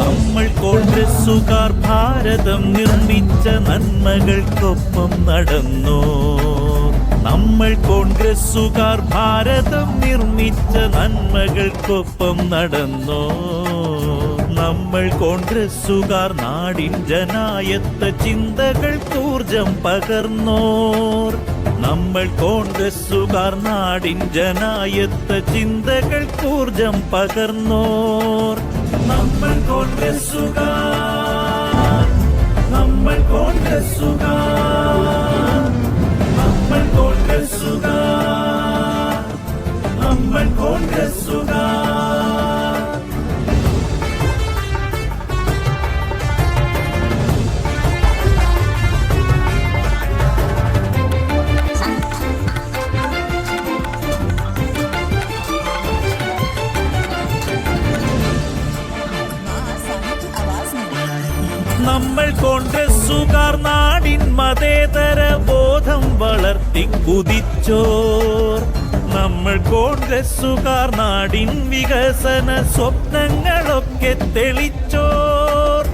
നമ്മൾ കോൺഗ്രസുകാർ നമ്മൾ ഭാരതം നിർമ്മിച്ച നന്മകൾക്കൊപ്പം നടന്നു. നമ്മൾ കോൺഗ്രസുകാർ ഭാരതം നിർമ്മിച്ച നന്മകൾക്കൊപ്പം നടന്നു. നമ്മൾ കോൺഗ്രസുകാർ നാടിൻ ജനായത്ത ചിന്തകൾ ഊർജം പകർന്നോർ. നമ്മൾ കോൺഗ്രസുകാർ നാടിൻ ജനായത്ത ചിന്തകൾ ഊർജം പകർന്നോർ. നമ്മൾ കോൺഗ്രസുകാർ നമ്മൾ കോൺഗ്രസുകാർ നമ്മൾ കോൺഗ്രസുകാർ നമ്മൾ കോൺഗ്രസുകാർ കുതിച്ചോർ. നമ്മൾ കോൺഗ്രസുകാർ നാടിൻ വികസന സ്വപ്നങ്ങളൊക്കെ തെളിച്ചോർ.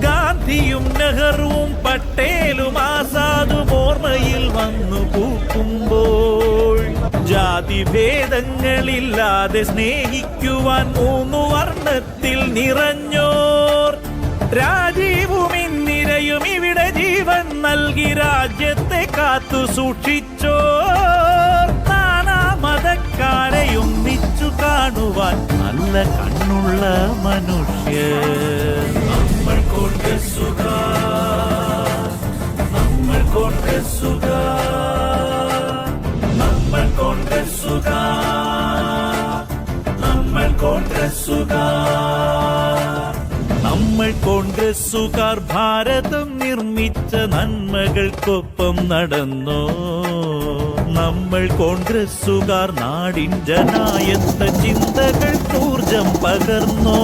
ഗാന്ധിയും നെഹ്റുവും പട്ടേലും ആസാദും ഓർമ്മയിൽ വന്നു പൂക്കുമ്പോൾ ജാതി ഭേദങ്ങളില്ലാതെ സ്നേഹിക്കുവാൻ മൂന്നു വർണത്തിൽ നിറഞ്ഞോർ. ഇവിടെ ജീവൻ നൽകി രാജ്യത്തെ കാത്തു സൂക്ഷിച്ചോ നാനാ മതക്കാരെ ഒന്നിച്ചു കാണുവാൻ നല്ല കണ്ണുള്ള മനുഷ്യർ. നമ്മൾ കോൺഗ്രസുകാർ നമ്മൾ കോൺഗ്രസുകാർ നമ്മൾ കോൺഗ്രസുകാർ നമ്മൾ കോൺഗ്രസുകാർ നമ്മൾ കോൺഗ്രസുകാർ ഭാരതം നിർമ്മിച്ച നന്മകൾക്കൊപ്പം നടന്നു? നമ്മൾ കോൺഗ്രസുകാർ നാടിൻ ജനായത്ത ചിന്തകൾ ഊർജം പകർന്നോ?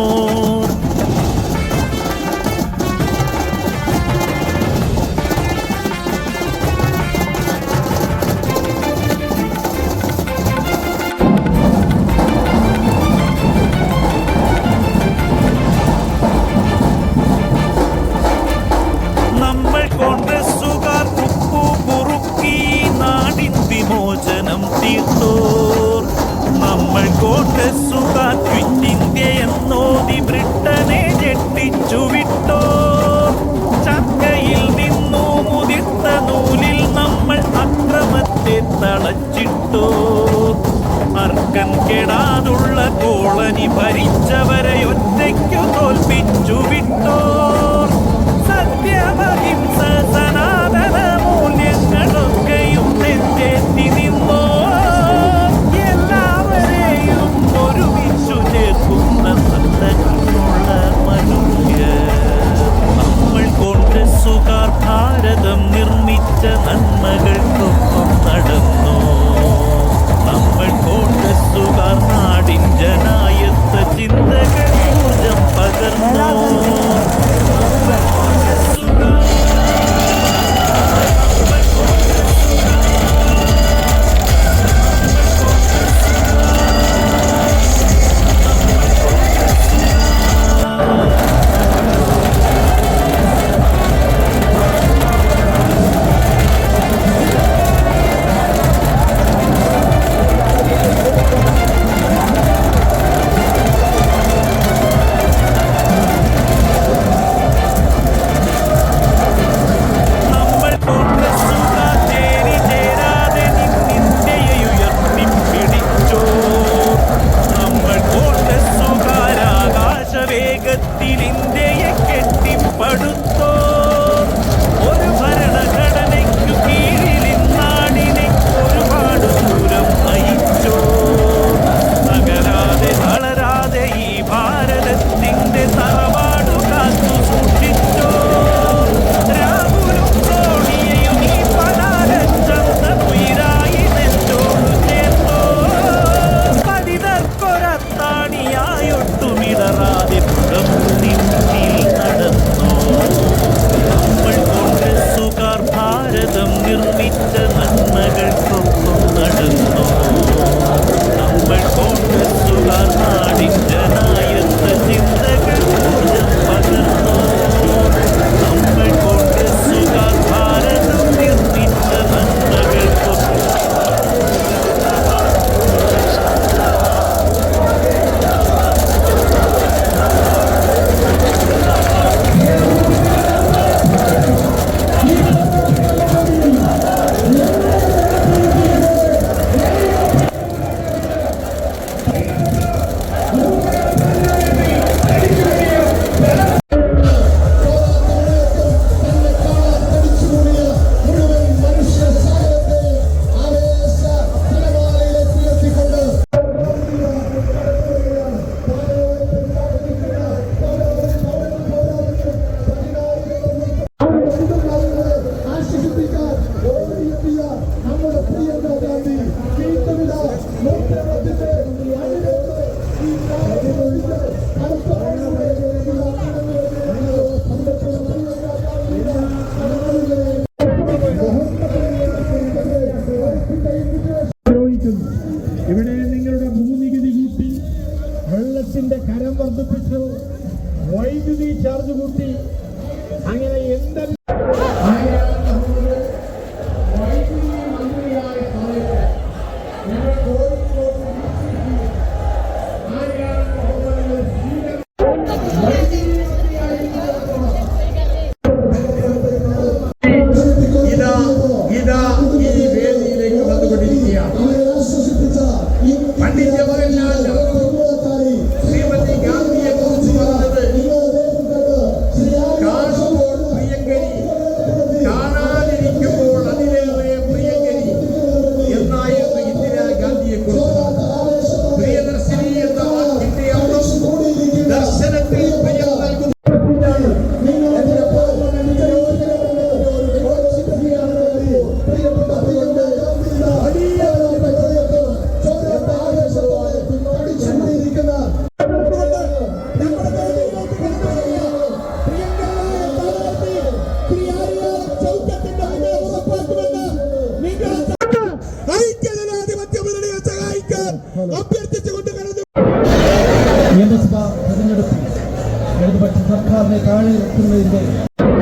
സർക്കാരിനെ താഴെ നിർത്തുന്നതിന്റെ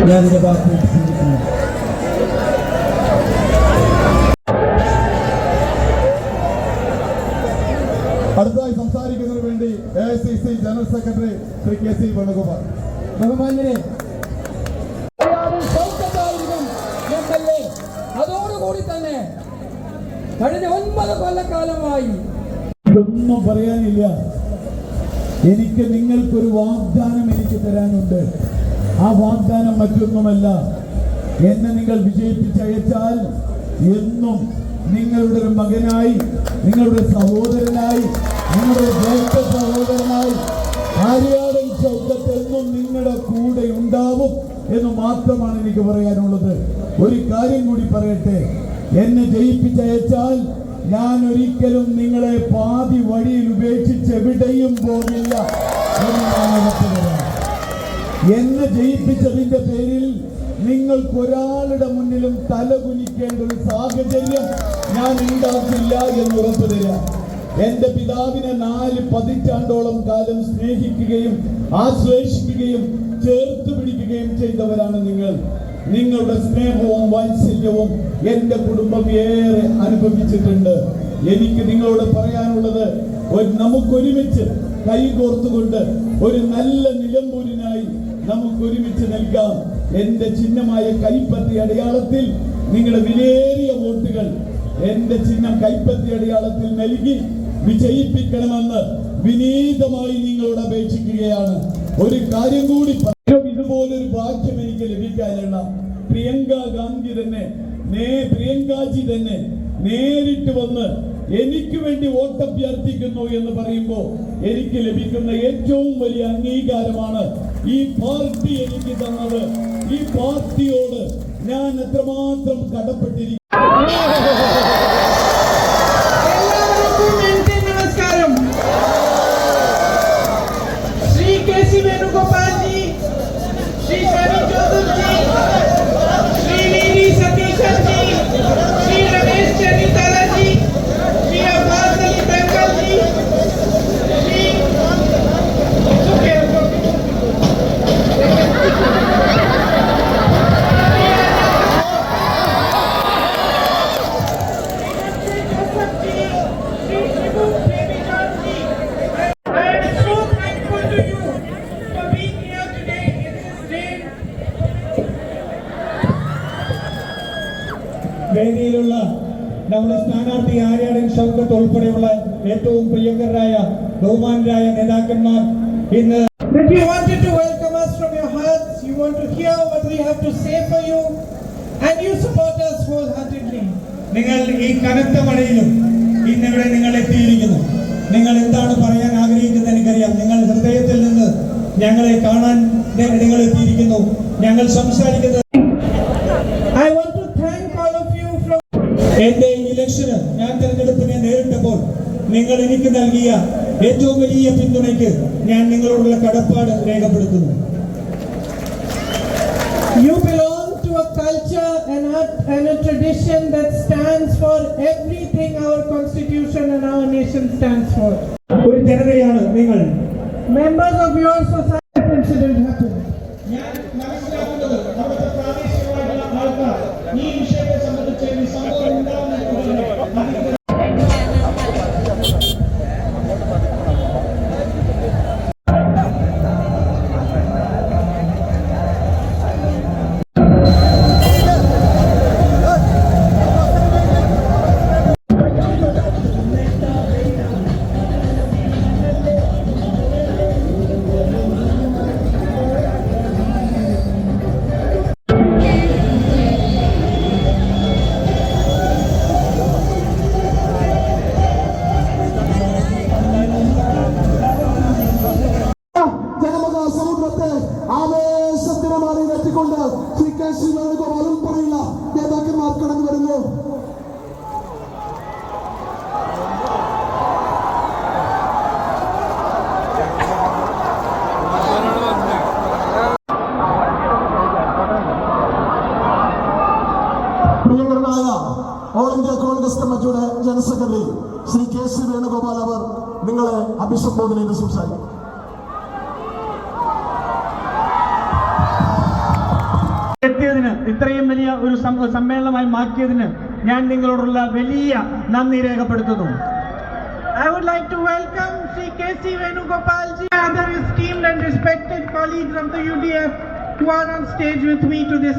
ഞാനിന്റെ വാക്കുകൾ ചിന്തിക്കുന്നു. അടുത്തായി സംസാരിക്കുന്നതിന് വേണ്ടി A C C general secretary Shri K C Venugopal. ബഹുമാന്യരെ. അതോടുകൂടി തന്നെ കഴിഞ്ഞ ഒൻപത് കൊല്ലക്കാലമായി. ഇതൊന്നും പറയാനില്ല. എനിക്ക് നിങ്ങൾക്കൊരു വാഗ്ദാനം എനിക്ക് തരാനുണ്ട്. ആ വാഗ്ദാനം മറ്റൊന്നുമല്ല. എന്നെ നിങ്ങൾ വിജയിപ്പിച്ചയച്ചാൽ എന്നും നിങ്ങളുടെ ഒരു മകനായി നിങ്ങളുടെ സഹോദരനായി നിങ്ങളുടെ സഹോദരനായി ആര്യാടൻ ചൗക്കത്ത് നിങ്ങളുടെ കൂടെ ഉണ്ടാവും എന്ന് മാത്രമാണ് എനിക്ക് പറയാനുള്ളത്. ഒരു കാര്യം കൂടി പറയട്ടെ. എന്നെ ജയിപ്പിച്ചയച്ചാൽ ഞാൻ ഒരിക്കലും നിങ്ങളെ പാതി വഴിയിൽ ഉപേക്ഷിച്ച് എവിടെയും പോകില്ല എന്ന് ജയിപ്പിച്ചതിന്റെ പേരിൽ നിങ്ങൾക്ക് ഒരാളുടെ മുന്നിലും തല കുനിക്കേണ്ട ഒരു സാഹചര്യം ഞാൻ ഉണ്ടാക്കില്ല എന്ന് ഉറപ്പു തരാം. എന്റെ പിതാവിനെ നാല് പതിറ്റാണ്ടോളം കാലം സ്നേഹിക്കുകയും ആശ്ലേഷിക്കുകയും ചേർത്ത് പിടിക്കുകയും ചെയ്തവരാണ് നിങ്ങൾ. നിങ്ങളുടെ സ്നേഹവും വാത്സല്യവും എന്റെ കുടുംബം ഏറെ അനുഭവിച്ചിട്ടുണ്ട് എനിക്ക് നിങ്ങളോട് പറയാനുള്ളത് നമുക്കൊരുമിച്ച് കൈകോർത്തുകൊണ്ട് ഒരു നല്ല നിലമ്പൂരിനായി നമുക്ക് ഒരുമിച്ച് നൽകാം എന്റെ ചിഹ്നമായ കൈപ്പത്തി അടയാളത്തിൽ നിങ്ങളുടെ വിലയേറിയ വോട്ടുകൾ എന്റെ ചിഹ്നം കൈപ്പത്തി അടയാളത്തിൽ നൽകി വിജയിപ്പിക്കണമെന്ന് വിനീതമായി നിങ്ങളോട് അപേക്ഷിക്കുകയാണ് ഒരു കാര്യം കൂടി. ഇതുപോലൊരു ഭാഗ്യം എനിക്ക് ലഭിക്കാനുള്ള പ്രിയങ്ക ഗാന്ധി തന്നെ നേ പ്രിയങ്കാജി തന്നെ നേരിട്ട് വന്ന് എനിക്ക് വേണ്ടി വോട്ടഭ്യർത്ഥിക്കുന്നു എന്ന് പറയുമ്പോൾ എനിക്ക് ലഭിക്കുന്ന ഏറ്റവും വലിയ അംഗീകാരമാണ് ഈ പാർട്ടി എനിക്ക് തന്നത്. ഈ പാർട്ടിയോട് ഞാൻ എത്രമാത്രം കടപ്പെട്ടിരിക്കുന്നു സ്ഥാനാർത്ഥി ആര്യാടൻ ഷൗക്കത്ത് ഉൾപ്പെടെയുള്ള ഏറ്റവും പ്രിയങ്കരായ ബഹുമാനരായ നേതാക്കന്മാർ ഇന്ന് That you wanted to welcome us from your hearts, you want to hear what we have to say for you, and you support us wholeheartedly. നിങ്ങൾ ഈ കനത്ത മഴയിലും ഇന്നിവിടെ നിങ്ങൾ എത്തിയിരിക്കുന്നു. നിങ്ങൾ എന്താണ് പറയാൻ ആഗ്രഹിക്കുന്നത് എനിക്കറിയാം. നിങ്ങൾ ഹൃദയത്തിൽ നിന്ന് ഞങ്ങളെ കാണാൻ നിങ്ങൾ എത്തിയിരിക്കുന്നു. ഞങ്ങൾ സംസാരിക്കുന്നത് I നിങ്ങൾ എനിക്ക് നൽകിയ ഏറ്റവും വലിയ പിന്തുണയ്ക്ക് ഞാൻ നിങ്ങളോടുള്ള കടപ്പാട് രേഖപ്പെടുത്തുന്നു You belong to a culture and a, and a tradition that stands for everything our constitution and our nation stands for. ഒരു ജനതയാണ് നിങ്ങൾ Members of your society, incident happened. ഞാൻ മനസ്സിലാക്കുന്നത് അവിടുത്തെ പ്രാദേശികമായിട്ടുള്ള ആൾക്കാർ ഈ കമ്മിറ്റിയുടെ general secretary Shri K C Venugopal അവർ നിങ്ങളെ അഭിസംബോധന ചെയ്ത് സംസാരിക്കും എത്തിയതിന് ഇത്രയും വലിയ ഒരു സമ്മേളനമായി മാറ്റിയതിന് ഞാൻ നിങ്ങളോടുള്ള വലിയ നന്ദി രേഖപ്പെടുത്തുന്നു I would like to welcome Sri K.C. Venugopal ji, other esteemed and respected colleagues of the UDF who are on stage with me to this.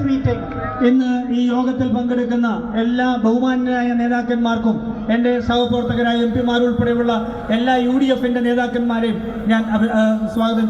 ഇന്ന് ഈ യോഗത്തിൽ പങ്കെടുക്കുന്ന എല്ലാ ബഹുമാന്യരായ നേതാക്കന്മാർക്കും എന്റെ സഹപ്രവർത്തകരായ എം പിമാർ ഉൾപ്പെടെയുള്ള എല്ലാ യു ഡി എഫിന്റെ നേതാക്കന്മാരെയും ഞാൻ സ്വാഗതം